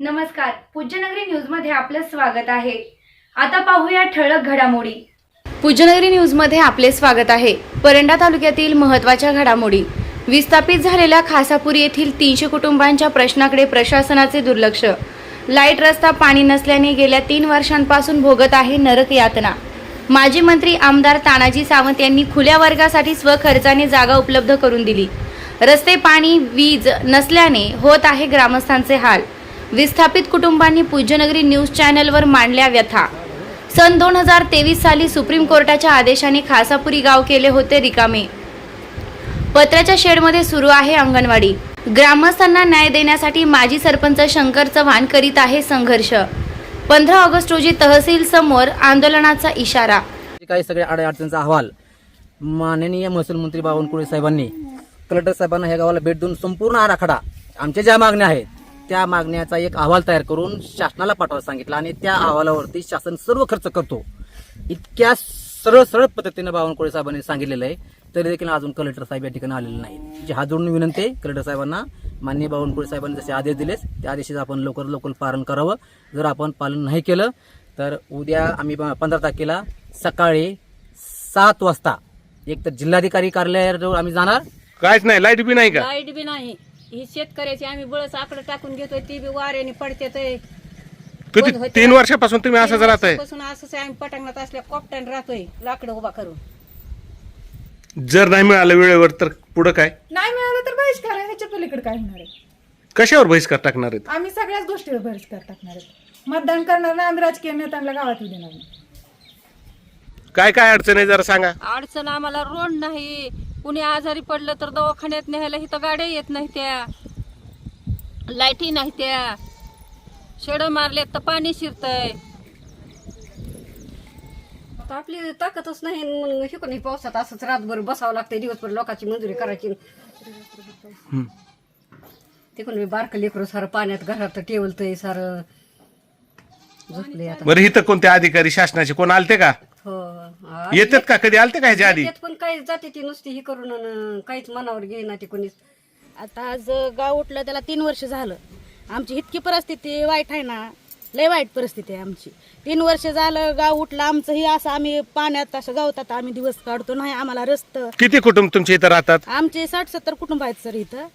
नमस्कार. पूज्यनगरी न्यूजमध्ये आपलं स्वागत आहे. आता पाहूया ठळक घडामोडी. पूज्यनगरी न्यूजमध्ये आपले स्वागत आहे. परंडा तालुक्यातील महत्त्वाच्या घडामोडी. विस्थापित झालेल्या खासापूर येथील तीनशे कुटुंबांच्या प्रश्नाकडे प्रशासनाचे दुर्लक्ष. लाइट रस्ता पाणी नसल्याने गेल्या तीन वर्षांपासून भोगत आहे नरक यातना. माजी मंत्री आमदार तानाजी सावंत यांनी खुल्या वर्गासाठी स्वखर्चाने जागा उपलब्ध करून दिली. रस्ते पाणी वीज नसल्याने होत आहे ग्रामस्थांचे हाल. विस्थापित कुटुंबांनी पूज्यनगरी न्यूज चॅनलवर मांडल्या व्यथा. सन दोन हजार तेवीस साली सुप्रीम कोर्टाच्या आदेशाने खासापुरी गाव केले होते रिकामे. पत्र्याच्या शेडमध्ये सुरू आहे अंगणवाडी. ग्रामस्थांना न्याय देण्यासाठी माजी सरपंच शंकर चव्हाण करीत आहे संघर्ष. पंधरा ऑगस्ट रोजी तहसील समोर आंदोलनाचा इशारा. काही सगळ्या अडचणीचा अहवाल माननीय महसूल मंत्री बावनकुळे साहेबांनी कलेक्टर साहेबांना ह्या गावाला भेट देऊन संपूर्ण आराखडा आमच्या ज्या मागण्या आहेत त्या मागण्याचा एक अहवाल तयार करून शासनाला पाठवायला सांगितलं आणि त्या अहवालावरती शासन सर्व खर्च करतो. इतक्या सरळ सरळ पद्धतीनं बावनकुळे साहेबांनी सांगितलेलं आहे. तरी देखील अजून कलेक्टर साहेब या ठिकाणी आलेले नाहीत. जी हात जोडून विनंती आहे कलेक्टर साहेबांना माननीय बावनकुळे साहेबांनी जसे आदेश दिलेस त्या आदेशाचं आपण लवकर लवकर पालन करावं. जर आपण पालन नाही केलं तर उद्या आम्ही पंधरा तारखेला सकाळी सात वाजता एक तर जिल्हाधिकारी कार्यालयाजवळ आम्ही जाणार. काहीच नाही लाइट बी नाही का? लाइट बी नाही. ही शेतकऱ्याची आम्ही बळस आकडे टाकून घेतोय ती बी वाऱ्याने पडते ते किती होते. तीन वर्षापासून तुम्ही पासून असंच आहे, आम्ही पटांगणात असल्या कोपट्यान राहतोय लाकडं उभा करून. जर नाही मिळालं वेळेवर तर पुढं काय? नाही मिळालं तर बहिष्कार आहे ह्याच्या पलीकडे काय होणार आहे? कशावर बहिष्कार टाकणार आहेत? आम्ही सगळ्याच गोष्टीवर बहिष्कार टाकणार आहेत. मतदान करणार नाही आम्ही राजकीय नेत्यांना गावात येऊ देणार नाही. काय काय अडचण आहे जरा सांगा. अडचण आम्हाला रोड नाही कुणी आजारी पडलं तर दवाखान्यात न्यायला इथं गाड्या येत नाही त्या लाईटी नाही त्या शेड मारलेत तर पाणी शिरतय. आपली ताकदच नाही म्हणून हे कोणी पावसात असंच रातभर बसावं लागतंय दिवसभर लोकांची मंजुरी करायची. ते कोणी बारकं लेकरू सारं पाण्यात घरात टेवलतंय सारं. झोपले आता. बरं इथं कोणते अधिकारी शासनाचे? कोण आलते का? हो येतात का? कधी आलते का ह्याच्या आधी? पण काही जाते ती नुसती ही करून अन काहीच मनावर घेईना ती कोणीच. आता आज गाव उठलं त्याला तीन वर्ष झालं. आमची इतकी परिस्थिती वाईट आहे ना लय वाईट परिस्थिती आहे आमची. तीन वर्ष झालं गाव उठलं आमचं ही असं आम्ही पाण्यात असं गावतात आम्ही दिवस काढतो नाही आम्हाला रस्त. किती कुटुंब तुमच्या इथं राहतात? आमचे साठ सत्तर कुटुंब आहेत सर इथं.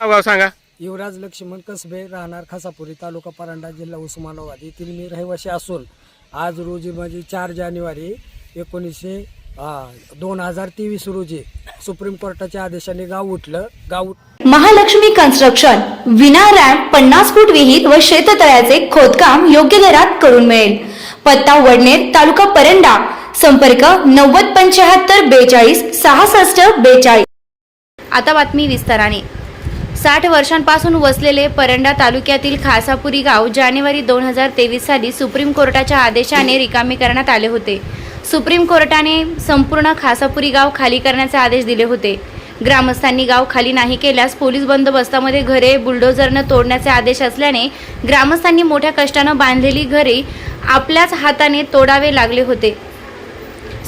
गाव सांगा. युवराज लक्ष्मण कसबे राहणार खासापुरी तालुका परांडा जिल्हा उस्मानाबाद. येथील मी रहिवासी असून आज रोजी म्हणजे चार जानेवारी एकोणीसशे दोन हजार तेवीस रोजी सुप्रीम कोर्टाच्या आदेशाने गाव उठलं. गाव महालक्ष्मी कन्स्ट्रक्शन विना रॅम्प पन्नास फूट विहीर व शेततळ्याचे खोदकाम योग्य दरात करून मिळेल. पत्ता वडनेर तालुका परंडा. संपर्क नव्वद पंच्याहत्तर बेचाळीस सहासष्ट बेचाळीस. आता बातमी विस्ताराने. साठ वर्षांपासून वसलेले परंडा तालुक्यातील खासापुरी गाव जानेवारी दोन हजार तेवीस साली सुप्रीम कोर्टाच्या आदेशाने रिकामे करण्यात आले होते. सुप्रीम कोर्टाने संपूर्ण खासापुरी गाव खाली करण्याचे आदेश दिले होते. ग्रामस्थांनी गाव खाली नाही केल्यास पोलीस बंदोबस्तामध्ये घरे बुलडोझरनं तोडण्याचे आदेश असल्याने ग्रामस्थांनी मोठ्या कष्टानं बांधलेली घरे आपल्याच हाताने तोडावे लागले होते.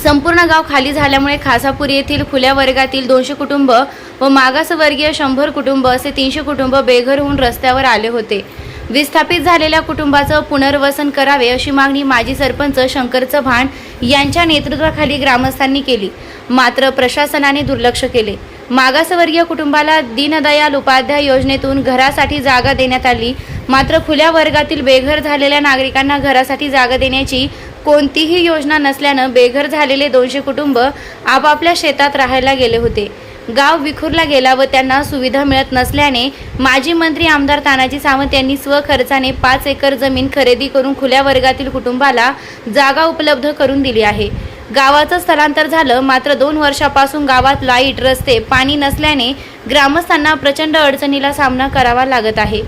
संपूर्ण गाव खाली झाल्यामुळे खासापुरी येथील खुल्या वर्गातील दोनशे कुटुंब व मागासवर्गीय शंभर कुटुंब असे तीनशे कुटुंब बेघर होऊन रस्त्यावर आले होते. विस्थापित झालेल्या कुटुंबाचं पुनर्वसन करावे अशी मागणी माजी सरपंच शंकर चव्हाण यांच्या नेतृत्वाखाली ग्रामस्थांनी केली. मात्र प्रशासनाने दुर्लक्ष केले. मागासवर्गीय कुटुंबाला दीनदयाल उपाध्याय योजनेतून घरासाठी जागा देण्यात आली. मात्र खुल्या वर्गातील बेघर झालेल्या नागरिकांना घरासाठी जागा देण्याची कोणतीही योजना नसल्यानं बेघर झालेले दोनशे कुटुंब आपापल्या शेतात राहायला गेले होते. गाव विखुरला गेला व त्यांना सुविधा मिळत नसल्याने माजी मंत्री आमदार तानाजी सावंत यांनी स्वखर्चाने पाच एकर जमीन खरेदी करून खुल्या वर्गातील कुटुंबाला जागा उपलब्ध करून दिली आहे. गावाचं स्थलांतर झालं मात्र दोन वर्षापासून गावात लाइट रस्ते पाणी नसल्याने ग्रामस्थांना प्रचंड अडचणीला सामना करावा लागत आहे.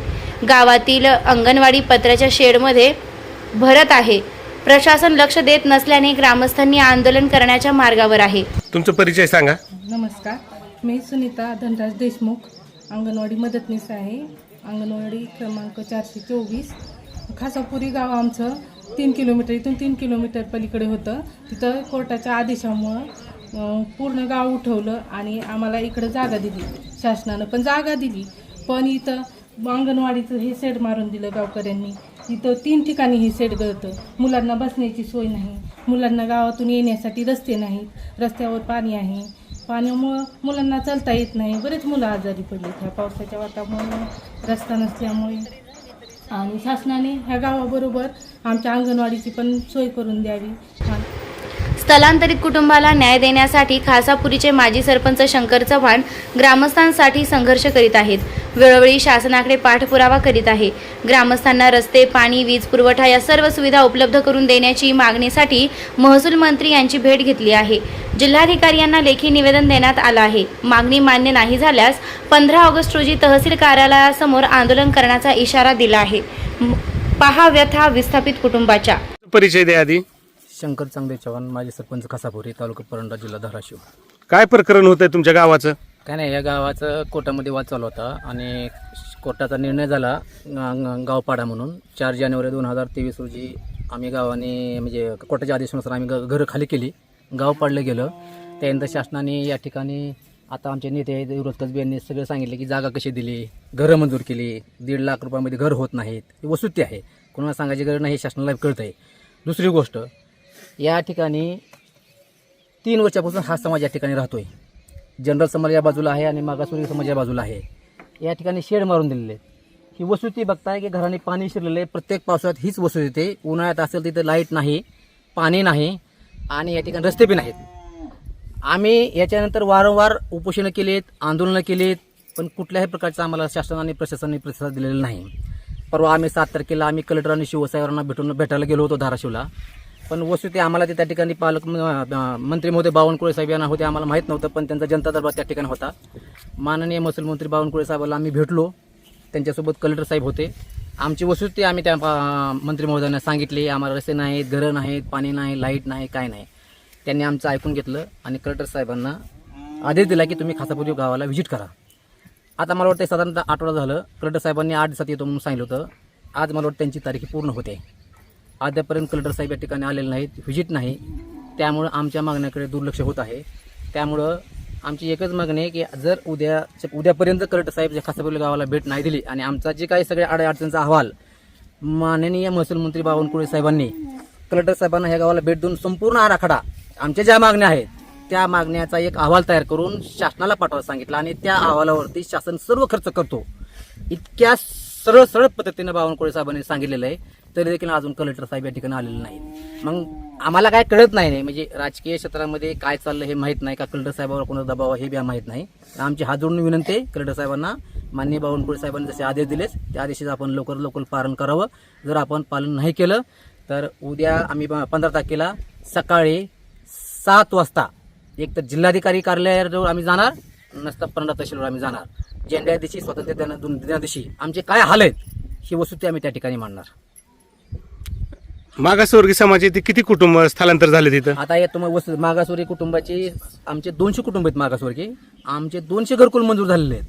गावातील अंगणवाडी पत्र्याच्या शेडमध्ये भरत आहे. प्रशासन लक्ष देत नसल्याने ग्रामस्थांनी आंदोलन करण्याच्या मार्गावर आहे. तुमचा परिचय सांगा. नमस्कार. मी सुनीता धनराज देशमुख अंगणवाडी मदतनीस आहे. अंगणवाडी क्रमांक चारशे चोवीस. खासापुरी गाव आमचं तीन किलोमीटर इथून तीन किलोमीटर पलीकडे होतं. तिथं कोर्टाच्या आदेशामुळं पूर्ण गाव उठवलं आणि आम्हाला इकडं जागा दिली. शासनानं पण जागा दिली. पण इथं अंगणवाडीचं हे सेड मारून दिलं गावकऱ्यांनी. इथं तीन ठिकाणी हे सेड गळतं. मुलांना बसण्याची सोय नाही. मुलांना गावातून येण्यासाठी रस्ते नाहीत. रस्त्यावर पाणी आहे. पाण्यामुळं मुलांना चालता येत नाही. बरेच मुलं आजारी पडली ह्या पावसाच्या वातावरणामुळे रस्ता नसल्यामुळे. आणि शासनाने ह्या गावाबरोबर आमच्या अंगणवाडीची पण सोय करून द्यावी. आणि स्थलांतरित कुटुंबाला न्याय देण्यासाठी खासापुरीचे माजी सरपंच शंकर चव्हाण ग्रामस्थांसाठी संघर्ष करीत आहेत. वेळोवेळी शासनाकडे पाठपुरावा करीत आहे. ग्रामस्थांना रस्ते पाणी वीज पुरवठा या सर्व सुविधा उपलब्ध करून देण्याची मागणीसाठी महसूल मंत्री यांची भेट घेतली आहे. जिल्हाधिकारी यांना लेखी निवेदन देण्यात आलं आहे. मागणी मान्य नाही झाल्यास पंधरा ऑगस्ट रोजी तहसील कार्यालयासमोर आंदोलन करण्याचा इशारा दिला आहे. पहा व्यथा विस्थापित कुटुंबाच्या. परिचय द्या आधी. शंकर चांगले चव्हाण माजी सरपंच खासापुरी तालुका परंडा जिल्हा धाराशिव. काय प्रकरण होत आहे तुमच्या गावाचं? काय नाही या गावाचं कोर्टामध्ये वाद चालू होता आणि कोर्टाचा निर्णय झाला गा- गावपाडा म्हणून. चार जानेवारी दोन हजार तेवीस रोजी आम्ही गावाने म्हणजे कोर्टाच्या आदेशानुसार आम्ही ग- घरं खाली केली. गाव पाडलं गेलं. त्यानंतर शासनाने या ठिकाणी आता आमचे नेते आहेत विरोध कसबे यांनी सगळं सांगितले की जागा कशी दिली घरं मंजूर केली दीड लाख रुपयामध्ये घर होत नाहीत ही वस्तुस्थिती आहे. कोणाला सांगायची गरज नाही हे शासनाला कळतं आहे दुसरी गोष्ट या ठिकाणी तीन वर्षापासून हा समाज या ठिकाणी राहतोय. जनरल समाज या बाजूला आहे आणि मागासवर्गीय समाज या बाजूला आहे. या ठिकाणी शेड मारून दिलेले आहेत. ही वसुती बघताय की घराने पाणी शिरलेलं आहे. प्रत्येक पावसाळ्यात हीच वसुती येते. उन्हाळ्यात असेल तिथे लाइट नाही पाणी नाही आणि या ठिकाणी रस्ते बी नाहीत. आम्ही याच्यानंतर वारंवार उपोषणं केलीत आंदोलनं केलीत पण कुठल्याही प्रकारचा आम्हाला शासनाने प्रशासनाने प्रतिसाद दिलेला नाही. परवा आम्ही सात तारखेला आम्ही कलेक्टर आणि शिवसाहेबांना भेटून भेटायला गेलो होतो धाराशिवला. पण वस्तुस्थिती आम्हाला ते त्या ठिकाणी पालक मंत्री महोदय बावनकुळे साहेब यांना होते आम्हाला माहीत नव्हतं पण त्यांचा जनता दरबार त्या ठिकाणी होता. माननीय महसूल मंत्री बावनकुळे साहेबाला आम्ही भेटलो. त्यांच्यासोबत कलेक्टर साहेब होते. आमची वस्तुस्थिती आम्ही त्या मंत्री महोदयांना सांगितली. आम्हाला रस्ते नाहीत घरं नाहीत पाणी नाही लाइट नाही काय नाही. त्यांनी आमचं ऐकून घेतलं आणि कलेक्टर साहेबांना आदेश दिला की तुम्ही खासापुरी गावाला व्हिजिट करा. आता मला वाटतं साधारणतः आठवडा झालं. कलेक्टर साहेबांनी आठ दिवसात येतो म्हणून सांगितलं होतं. आज मला वाटतं त्यांची तारीख पूर्ण होते. अद्यापर्यंत कलेक्टर साहेब या ठिकाणी आलेले नाहीत व्हिजिट नाही. त्यामुळं आमच्या मागण्याकडे दुर्लक्ष होत आहे. त्यामुळं आमची एकच मागणी आहे की जर उद्या उद्यापर्यंत कलेक्टर साहेब जे खासापुरी गावाला भेट नाही दिली आणि आमचा जे काही सगळे अडचणीचा अहवाल माननीय महसूल मंत्री बावनकुळे साहेबांनी कलेक्टर साहेबांना ह्या गावाला भेट देऊन संपूर्ण आराखडा आमच्या ज्या मागण्या आहेत त्या मागण्याचा एक अहवाल तयार करून शासनाला पाठवायला सांगितलं आणि त्या अहवालावरती शासन सर्व खर्च करतो. इतक्या सरळ सरळ पद्धतीनं बावनकुळे साहेबांनी सांगितलेलं आहे. तरी देखील अजून कलेक्टर साहेब या ठिकाणी आलेले नाहीत. मग आम्हाला काय कळत नाही नाही म्हणजे राजकीय क्षेत्रामध्ये काय चाललं हे माहीत नाही का? कलेक्टर साहेबावर कोणाचा दबाव हे बी माहीत नाही. आमची हात जोडून विनंती आहे कलेक्टर साहेबांना माननीय बावनकुळे साहेबांनी जसे आदेश दिलेच त्या आदेशाचं आपण लवकर लवकर पालन करावं. जर आपण पालन नाही केलं तर उद्या आम्ही पंधरा तारखेला सकाळी सात वाजता एक तर जिल्हाधिकारी कार्यालयाजवळ आम्ही जाणार नसता पंधरा तहसीलवर आम्ही जाणार. झेंड्या दिवशी स्वातंत्र्य दिनादिवशी आमचे काय हाल आहेत ही वस्तू आम्ही त्या ठिकाणी मांडणार. मागासवर्गीय समाजाचे किती कुटुंब स्थलांतर झाले तिथं? आता या तुम्हाला वस्तू मागासवर्गीय कुटुंबाची आमचे दोनशे कुटुंब आहेत मागासवर्गीय. आमचे दोनशे घरकुल मंजूर झालेले आहेत.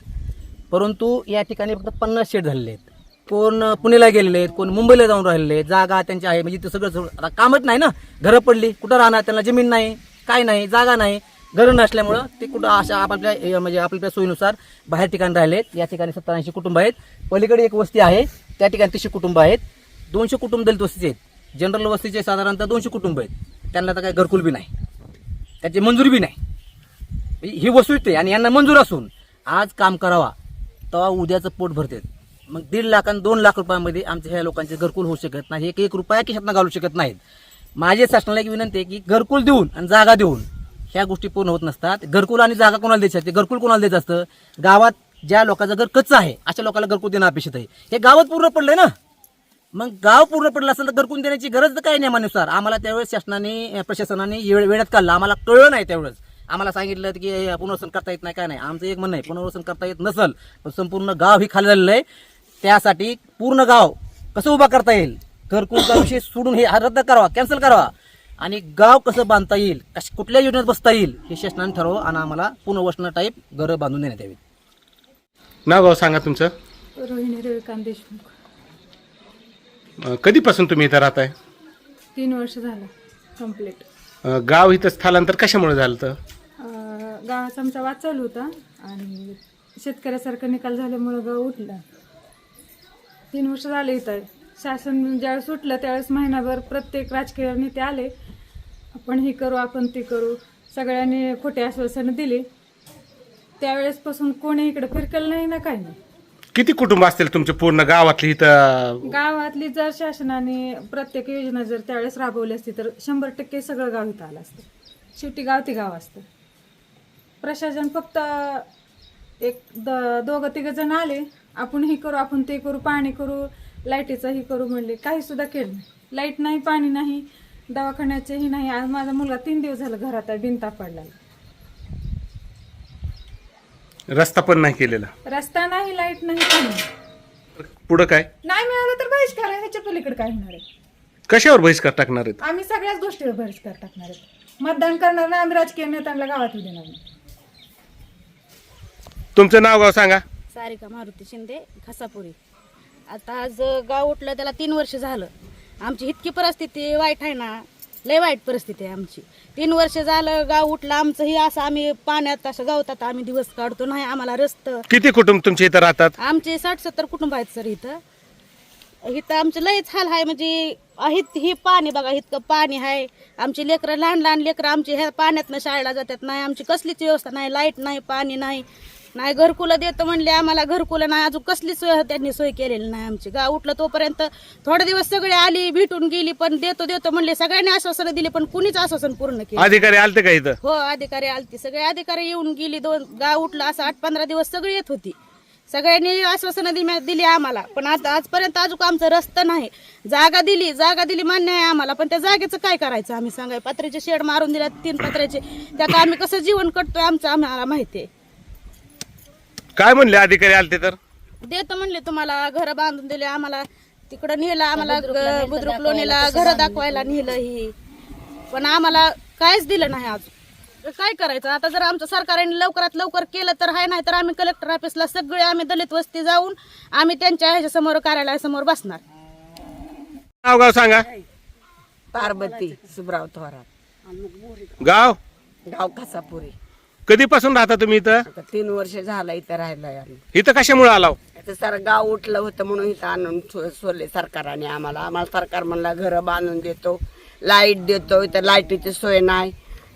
परंतु या ठिकाणी फक्त पन्नास शेट झालेले आहेत. कोण पुण्याला गेलेले आहेत कोण मुंबईला जाऊन राहिलेले आहेत जागा त्यांची आहे. म्हणजे ते सगळं आता कामच नाही ना. घरं पडली कुठं राहणार? त्यांना जमीन नाही काय नाही जागा नाही. घरं नसल्यामुळं ते कुठं अशा आपापल्या म्हणजे आपल्या सोयीनुसार बाहेर ठिकाणी राहिलेत या ठिकाणी सत्तर ऐंशी कुटुंब आहेत. पलीकडे एक वस्ती आहे. त्या ठिकाणी तीसशे कुटुंब आहेत. दोनशे कुटुंब दलित वस्तीचे आहेत. जनरल वस्तीचे साधारणतः दोनशे कुटुंब आहेत. त्यांना तर काही घरकुल बी नाही. त्याची मंजुरी बी नाही. म्हणजे ही वस्तुस्थिती आणि यांना मंजूर असून आज काम करावा तेव्हा उद्याचं पोट भरते. मग दीड लाख आणि दोन लाख रुपयामध्ये आमच्या ह्या लोकांचे घरकुल होऊ शकत नाही. एक एक रुपया खिशातनं घालू शकत नाहीत. माझे शासनाला एक विनंती आहे की घरकुल देऊन आणि जागा देऊन ह्या गोष्टी पूर्ण होत नसतात. घरकुल आणि जागा कोणाला द्यायची असते? घरकुल कोणाला द्यायचं असतं? गावात ज्या लोकांचं घर कच्चं आहे अशा लोकांना घरकुल देणं अपेक्षित आहे. हे गावात पूर्ण पडलंय ना? मग गाव पूर्ण पडलं असेल तर घरकुल देण्याची गरज काय नियमानुसार आम्हाला त्यावेळेस शासनाने प्रशासनाने वेळ वेळात काढला. आम्हाला कळलं नाही त्यावेळेस. आम्हाला सांगितलं की पुनर्वसन करता येत नाही काय नाही. आमचं एक म्हणणं आहे पुनर्वसन करता येत नसल पण संपूर्ण गाव ही खाली झालेलं आहे. त्यासाठी पूर्ण गाव कसं उभा करता येईल? घरकुलचा विषय सोडून हे रद्द करावा कॅन्सल करावा. आणि गाव कसं बांधता येईल कश कुठल्या योजनेत बसता येईल हे शासनाने ठरवावं आणि आम्हाला पुनर्वसन टाईप घरं बांधून देण्यात यावी. नाव गाव सांगा तुमचं. रोहिणी रविकांत देशमुख. अं, कधीपासून तुम्ही इथं राहताय? तीन वर्ष झालं कंप्लीट अं, गाव इथं स्थलांतर कशामुळे झालं तर गावाचा आमचा वाद चालू होता आणि शेतकऱ्यासारखा निकाल झाल्यामुळं गाव उठला. तीन वर्ष झाले इथं. शासन ज्यावेळेस सुटलं त्यावेळेस महिनाभर प्रत्येक राजकीय नेते आले. आपण हे करू आपण ते करू. सगळ्यांनी खोटे आश्वासनं दिली. त्यावेळेसपासून कोणी इकडे फिरकलं नाही ना काही नाही. किती कुटुंब असतील तुमचे पूर्ण गावातली इथं? गावातली जर शासनाने प्रत्येक योजना जर त्यावेळेस राबवली असती तर शंभर टक्के सगळं गाव इथं आलं असतं. शेवटी गाव ते गाव असतं. प्रशासन फक्त एक द दोघं तिघं जण आले आपण हे करू आपण ते करू पाणी करू लाईटीचं हे करू म्हणले काही सुद्धा केलं नाही. लाइट नाही पाणी नाही दवाखान्याचेही नाही. आज माझा मुलगा तीन दिवस झाला घरात आहे बिनता पडला रस्ता पण नाही केलेला. रस्ता नाही लाइट नाही. पुढं काय? नाही मिळालं तर बहिष्कार आहे ह्याच्या पलीकडे काय होणार आहे? कशावर बहिष्कार टाकणार आहेत? आम्ही सगळ्याच गोष्टीवर बहिष्कार टाकणार आहेत. मतदान करणार नाही आम्ही राजकीय नेत्यांना गावात येऊ देणार नाही. तुमचं नाव गाव सांगा. सारिका मारुती शिंदे खसापुरी. आता आज गाव उठलं त्याला तीन वर्ष झालं. आमची इतकी परिस्थिती वाईट आहे ना लय वाईट परिस्थिती आहे आमची. तीन वर्ष झालं गाव उठलं आमचं ही असं आम्ही पाण्यात असं गावतात आम्ही दिवस काढतो नाही आम्हाला रस्तं. किती कुटुंब तुमच्या इथं राहतात? आमचे साठ सत्तर कुटुंब आहेत सर इथं. इथं आमचं लयच हाल आहे म्हणजे हित ही पाणी बघा इतकं पाणी आहे. आमची लेकरं लहान लहान लेकरं आमची ह्या पाण्यातनं शाळेला जातात नाही आमची कसलीच व्यवस्था नाही लाइट नाही पाणी नाही. नाही घरकुलं देतं म्हणले आम्हाला घरकुलं नाही अजून कसलीच सोय त्यांनी सोय केलेली नाही आमची. गाव उठलं तोपर्यंत थोडे दिवस सगळे आली भेटून गेली पण देतो देतो म्हणले सगळ्यांनी आश्वासनं दिली पण कुणीच आश्वासन पूर्ण केलं अधिकारी आलते का इथं? हो अधिकारी आलती. सगळे अधिकारी येऊन गेली दोन गाव उठलं असं आठ पंधरा दिवस सगळी येत होती. सगळ्यांनी आश्वासनं दिली दिली आम्हाला. पण आता आजपर्यंत अजून आमचं रस्ता नाही. जागा दिली जागा दिली मान्य आहे आम्हाला पण त्या जागेचं काय करायचं आम्ही? सांगाय पत्र्याचे शेड मारून दिल्या तीन पत्र्याचे. त्यात आम्ही कसं जीवन कटतोय आमचं आम्हाला माहिती आहे. काय म्हणले अधिकारी आलते तर? देतो म्हणले तुम्हाला घर बांधून दिले आम्हाला. तिकडं नेलं आम्हाला ग- बुद्रुक लोणीला घर दाखवायला नेलं ही. पण आम्हाला काहीच दिलं नाही अजून काय करायचं? आता जर आमचं सरकारने लवकरात लवकर केलं तर आहे नाही तर आम्ही कलेक्टर ऑफिसला सगळे आम्ही दलित वस्ती जाऊन आम्ही त्यांच्या ह्याच्या समोर कार्यालयासमोर बसणार. नाव गाव सांगा. पार्वती सुब्राव थोरात. गाव? गाव कसापुरी. कधीपासून राहता तुम्ही इथं? आता तीन वर्ष झालं इथं राहिलोय आम्ही. इथं कशामुळे आलाव? आता सर गाव उठलं होतं म्हणून इथं आणून सो- सोडले सरकारने आम्हाला. आम्हाला सरकार म्हणला घरं बांधून देतो लाइट देतो इथं लाईटीची सोय नाही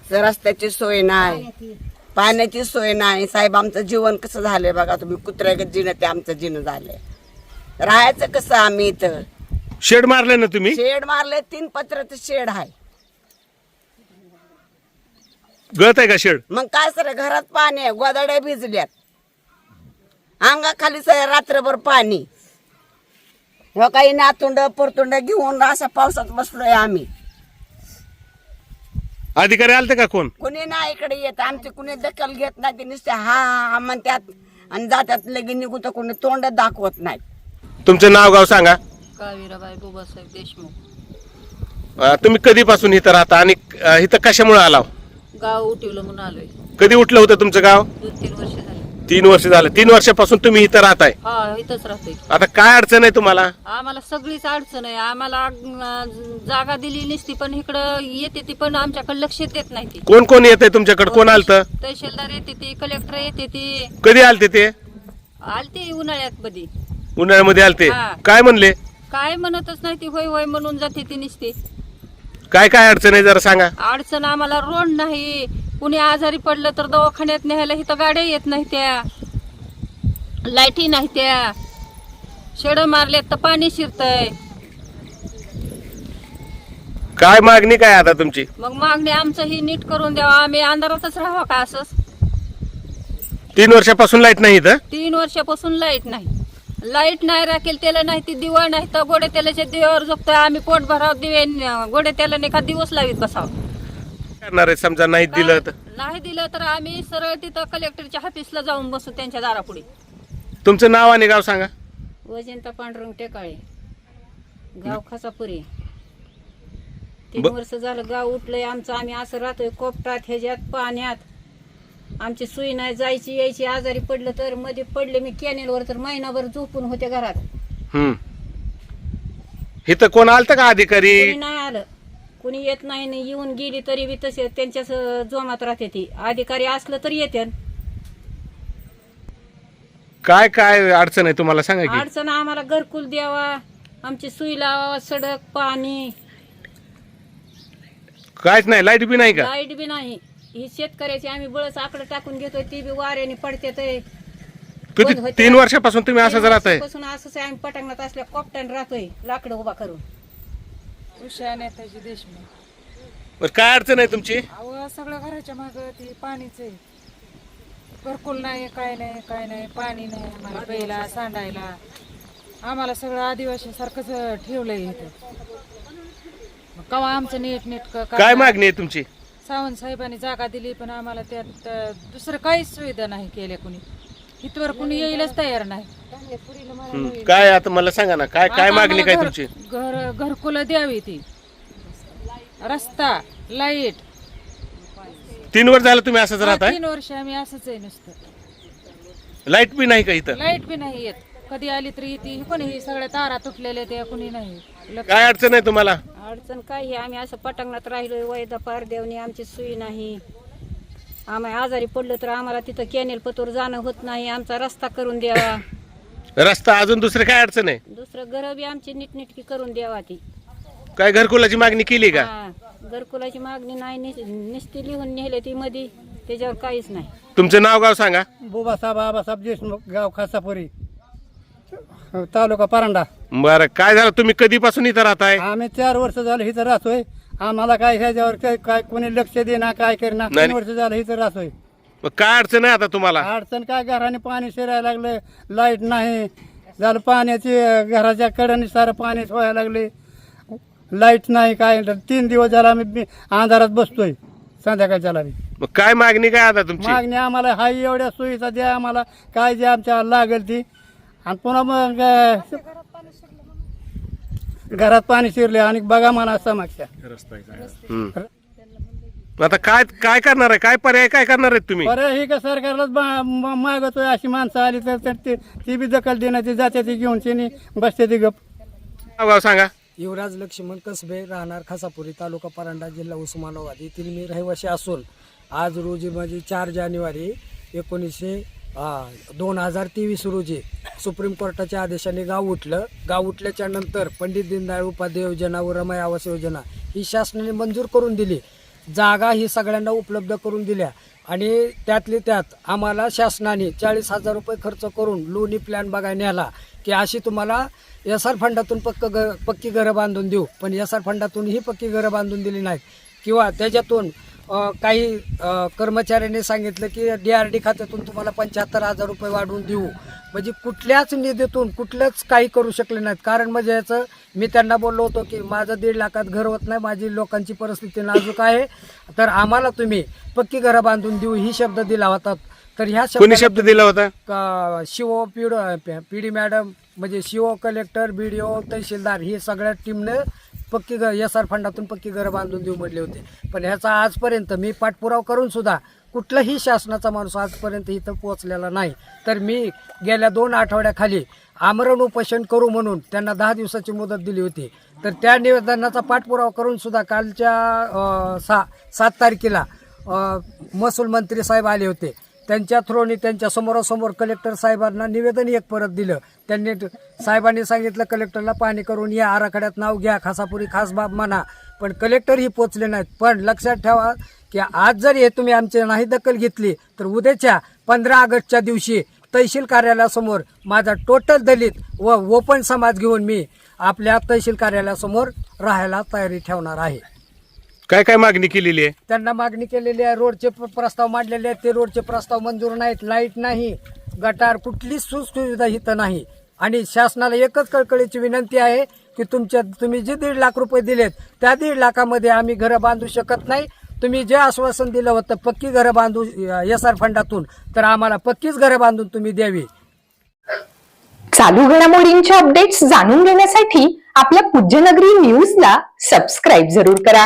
स- रस्त्याची सोय नाही पाण्याची सोय नाही. साहेब आमचं जीवन कसं झालंय बघा तुम्ही कुत्र्यागत जिणं ते आमचं जिणं झालंय. राहायचं कसं आम्ही इथं? शेड मारले ना तुम्ही? शेड मारले तीन पत्राचं शेड आहे. गळत आहे का शेड? मग काय सर घरात पाणी आहे गोदाड्या भिजल्यात. अंगाखाली सर रात्रभर पाणी. ह्यो काही नातुंड परतुंड घेऊन अशा पावसात बसलोय आम्ही. अधिकारी आलते का कोण? कुणी नाही इकडे येत आमची कुणी दखल घेत नाही ते नुसते हा हा हा म्हणतात आणि जातात लगेच निघू तर कुणी तोंड दाखवत नाही. तुमचं नाव गाव सांगा. कावीराबाई बाबासाहेब देशमुख. अं, तुम्ही कधीपासून इथं राहता आणि अं, इथं कशामुळे आलाव गाव उठवलं म्हणून आलोय. कधी उठलं होतं तुमचं गाव? दोन तीन वर्ष झाले. तीन वर्ष झालं. तीन वर्षापासून तुम्ही इथं राहताय. हा इथंच राहतोय. आता काय अडचण आहे तुम्हाला? आम्हाला सगळीच अडचण आहे. आम्हाला अं, जागा दिली नसती पण इकडं येते ती पण आमच्याकडे लक्ष देत नाही ती. कोण कोण येत आहे तुमच्याकडे? कोण आलतं? तहसीलदार येते ती कलेक्टर येते ती. कधी आलते ते? आलते उन्हाळ्यात कधी उन्हाळ्यामध्ये आलते. हा. काय म्हणले? काय म्हणतच नाही ती होय होय म्हणून जाते ती निसते. काय काय अडचण आहे जरा सांगा. अडचण आम्हाला रोड नाही. कुणी आजारी पडलं तर दवाखान्यात न्यायला इथं गाड्या येत नाही त्या. लाईटी नाही त्या. शेड मारलेत तर पाणी शिरतय. काय मागणी काय आता तुमची? मग मागणी आमचं ही नीट करून द्यावा. आम्ही अंधारातच राहावं का असंच? तीन वर्षापासून लाइट नाही इथं? तीन वर्षापासून लाइट नाही. लाइट नाही राखेल त्याला नाही ती दिवा नाही तर गोडे तेलाच्या दिव्यावर जगतोय आम्ही पोट भराव दिवे गोडे तेलाने एखाद दिवस लावीत बसावं. करणार आहे? समजा नाही दिलं तर? नाही दिलं तर आम्ही सरळ तिथं कलेक्टरच्या ऑफिसला जाऊन बसू त्यांच्या दारापुढे. तुमचं नाव आणि गाव सांगा. वजंता पांडुरंग टेकाळे. गाव खसापुरी. तीन वर्ष झालं गाव उठलंय आमचं. आम्ही असं राहतोय कोपटात ह्याच्यात पाण्यात. आमची सोयी नाही जायची यायची आजारी पडलं तर मध्ये पडले मी कॅनेलवर तर महिनाभर झोपून होते घरात. हम्म. इथं कोण आलतं का अधिकारी? कोणी नाही आलं. कोणी येत नाही आणि येऊन गेली तरी बी तसे त्यांच्याच जोमात राहते ती. अधिकारी असलं तर येते. काय काय अडचण आहे तुम्हाला? सांगा की. अडचण आम्हाला घरकुल द्यावा आमची सुई लावावा सडक पाणी. कायच नाही लाइट बी नाही का? लाइट बी नाही. ही शेतकऱ्याची आम्ही बळस आकडे टाकून घेतोय ती बी वाऱ्याने पडते ते. किती बंद होते. तीन वर्षापासून तुम्ही असंच राहतायपासून असंच आहे, आम्ही पटांगणात असल्या कोपट्याने राहतोय लाकडं उभा करून. उषा नेताजी देशमुख. बरं, काय अडचण आहे तुमची? अहो सगळं घराच्या मागं ते पाणीच आहे. घरकुल नाही काय नाही काय नाही पाणी नाही आम्हाला प्यायला सांडायला. आम्हाला सगळं आदिवासी सारखंच ठेवलंय इथं. मग कवा आमचं नीट नीट काय मागणी आहे तुमची? सावंत साहेबांनी जागा दिली पण आम्हाला त्यात अं, दुसरं काहीच सुविधा नाही केल्या कुणी. इथवर कुणी येईलच तयार नाही. हं, काय आता मला सांगा ना काय काय आता मागणी काय आम्हाला तुमची? घर घर घरकुलं द्यावी ती. रस्ता लाइट. तीन वर्ष झालं तुम्ही असंच राहताय? तीन वर्ष आम्ही असंच आहे नुसतं. लाइट बी नाही का इथं? लाइट बी नाही येत. कधी आली तरी येते कोणी ही सगळ्या तारा तुटलेल्या त्या कुणी नाही. लक्ष- काय अडचण आहे तुम्हाला? अडचण काय आहे, आम्ही असं पटांगणात राहिलोय वैदा पार देवणी आमची सुई नाही. आम्ही आजारी पडलो तर आम्हाला तिथं कॅनेल पतोर जाणं होत नाही. आमचा रस्ता करून द्यावा. रस्ता अजून दुसरं काय अडचण आहे? दुसरं घर बी आमची नीटनीटकी करून द्यावा ती. काय घरकुलाची मागणी केली का? हा, घरकुलाची मागणी नाही निस- नुसती लिहून नेले ती मध्ये त्याच्यावर काहीच नाही. तुमचं नाव गाव सांगा. बोबासाहेब आबासाहेब देशमुख गाव खासापुरी. तालुका परांडा. बरं काय झालं? तुम्ही कधीपासून इथं राहताय? आम्ही चार वर्ष झालं इथं राहतोय. आम्हाला काय ह्याच्यावर काय काय कोणी लक्ष देणार काय करणार नाही. तीन वर्ष झालं इथं राहतोय. मग काय अडचण आहे आता तुम्हाला? अडचण काय? घराने पाणी शिरायला लागलं. लाइट नाही. झालं पाण्याची अं, घराच्या कडेने सारं पाणी व्हायला लागले. लाइट नाही काय नाही. तीन दिवस झाला आम्ही बी- अंधारात बसतोय. संध्याकाळच्या बी मग काय मागणी काय आता तुमची? मागणी आम्हाला हाय एवढ्या सुविधा द्या आम्हाला. काय जे आमच्या लागेल ती आणि पुन्हा मग घरात पाणी शिरले आणि बघा म्हणा समक्षा हं. आता काय काय करणार आहे? काय पर्याय काय करणार आहेत तुम्ही? बरं ही का सरकारलाच बा- म- मागतोय अशी माणसं आली तर तर ती ती बी दखल देण्याची जाते ती घेऊन तिने बसते ती गप. नाव गाव सांगा. युवराज लक्ष्मण कसबे राहणार खासापुरी तालुका परांडा जिल्हा उस्मानाबाद. येथील मी रहिवासी असून आज रोजी म्हणजे चार जानेवारी एकोणीसशे दोन हजार तेवीस रोजी सुप्रीम कोर्टाच्या आदेशाने गाव उठलं. गाव उठल्याच्या नंतर पंडित दीनदयाळ उपाध्याय योजना व रमाई आवास योजना ही शासनाने मंजूर करून दिली. जागा ही सगळ्यांना उपलब्ध करून दिल्या. आणि त्यातली त्यात आम्हाला शासनाने चाळीस हजार रुपये खर्च करून लोणी प्लॅन बघायला न्याला की अशी तुम्हाला एस आर फंडातून पक्क ग पक्की घरं बांधून देऊ. पण एस आर फंडातून ही पक्की घरं बांधून दिली नाहीत. किंवा त्याच्यातून काही कर्मचाऱ्यांनी सांगितलं की डी आर डी खात्यातून तुम्हाला पंच्याहत्तर हजार रुपये वाढवून देऊ. म्हणजे कुठल्याच निधीतून कुठलंच काही करू शकले नाहीत. कारण म्हणजे याचं मी त्यांना बोललो होतो की माझं दीड लाखात घर होत नाही माझी लोकांची परिस्थिती नाजूक आहे. तर आम्हाला तुम्ही पक्की घरं बांधून देऊ ही शब्द दिला होता. तर ह्या कोणी शब्दाला शब्द दिला होता? शिओ पीड पी डी मॅडम म्हणजे शिओ कलेक्टर बी डी ओ तहसीलदार ही सगळ्या टीमने पक्की घर एस आर फंडातून पक्की घरं बांधून देऊ म्हटले होते. पण ह्याचा आजपर्यंत मी पाठपुरावा करून सुद्धा कुठलाही शासनाचा माणूस आजपर्यंत इथं पोहोचलेला नाही. तर मी गेल्या दोन आठवड्याखाली आमरण उपोषण करू म्हणून त्यांना दहा दिवसाची मुदत दिली होती. तर त्या निवेदनाचा पाठपुरावा करून सुद्धा कालच्या सा सात तारखेला महसूल मंत्री साहेब आले होते. त्यांच्या थ्रोनी त्यांच्या समोरासमोर कलेक्टर साहेबांना निवेदन एक परत दिलं. त्यांनी साहेबांनी सांगितलं कलेक्टरला पाहणी करून या आराखड्यात नाव घ्या खासापुरी खास बाब म्हणा पण कलेक्टरही पोचले नाहीत. पण लक्षात ठेवा की आज जर हे तुम्ही आमची नाही दखल घेतली तर उद्याच्या पंधरा ऑगस्टच्या दिवशी तहसील कार्यालयासमोर माझा टोटल दलित व ओपन समाज घेऊन मी आपल्या तहसील कार्यालयासमोर राहायला तयारी ठेवणार आहे. काय काय मागणी केलेली आहे? त्यांना मागणी केलेली आहे रोडचे प- प्रस्ताव मांडलेले आहेत ते रोडचे प्रस्ताव मंजूर नाहीत लाइट नाही गटार कुठलीच सुखसुविधा इथं नाही. आणि शासनाला एकच कळकळीची विनंती आहे की तुमच्या तुम्ही जे दीड लाख रुपये दिलेत त्या दीड लाखामध्ये आम्ही घरं बांधू शकत नाही. तुम्ही जे आश्वासन दिलं होतं पक्की घरं बांधू एस आर फंडातून तर आम्हाला पक्कीच घरं बांधून तुम्ही द्यावी. चालू घडामोडींच्या अपडेट्स जाणून घेण्यासाठी आपल्या पूज्यनगरी न्यूजला सबस्क्राईब जरूर करा.